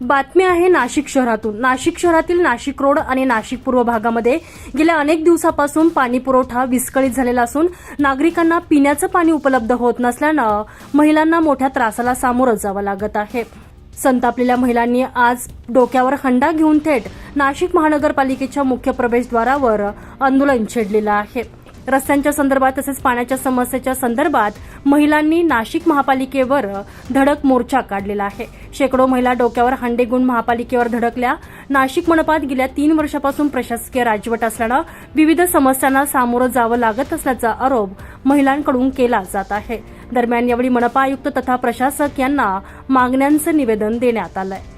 बातमी आहे नाशिक शहरातून. नाशिक शहरातील नाशिक रोड आणि नाशिक पूर्व भागामध्ये गेल्या अनेक दिवसापासून पाणी पुरवठा विस्कळीत झालेला असून नागरिकांना पिण्याचं पाणी उपलब्ध होत नसल्यानं महिलांना मोठ्या त्रासाला सामोरं जावं लागत आहे. संतापलेल्या महिलांनी आज डोक्यावर हंडा घेऊन थेट नाशिक महानगरपालिकेच्या मुख्य प्रवेशद्वारावर आंदोलन छेडलेलं आहे. रस्त्यांच्या संदर्भात तसेच पाण्याच्या समस्येच्या संदर्भात महिलांनी नाशिक महापालिकेवर धडक मोर्चा काढलेला आहे. शेकडो महिला डोक्यावर हांडे गुण महापालिकेवर धडकल्या. नाशिक मनपात गेल्या तीन वर्षापासून प्रशासकीय राजवट असल्यानं विविध समस्यांना सामोरं जावं लागत असल्याचा आरोप महिलांकडून केला जात आहे. दरम्यान यावेळी मनपा आयुक्त तथा प्रशासक यांना मागण्यांचं निवेदन देण्यात आलं आहे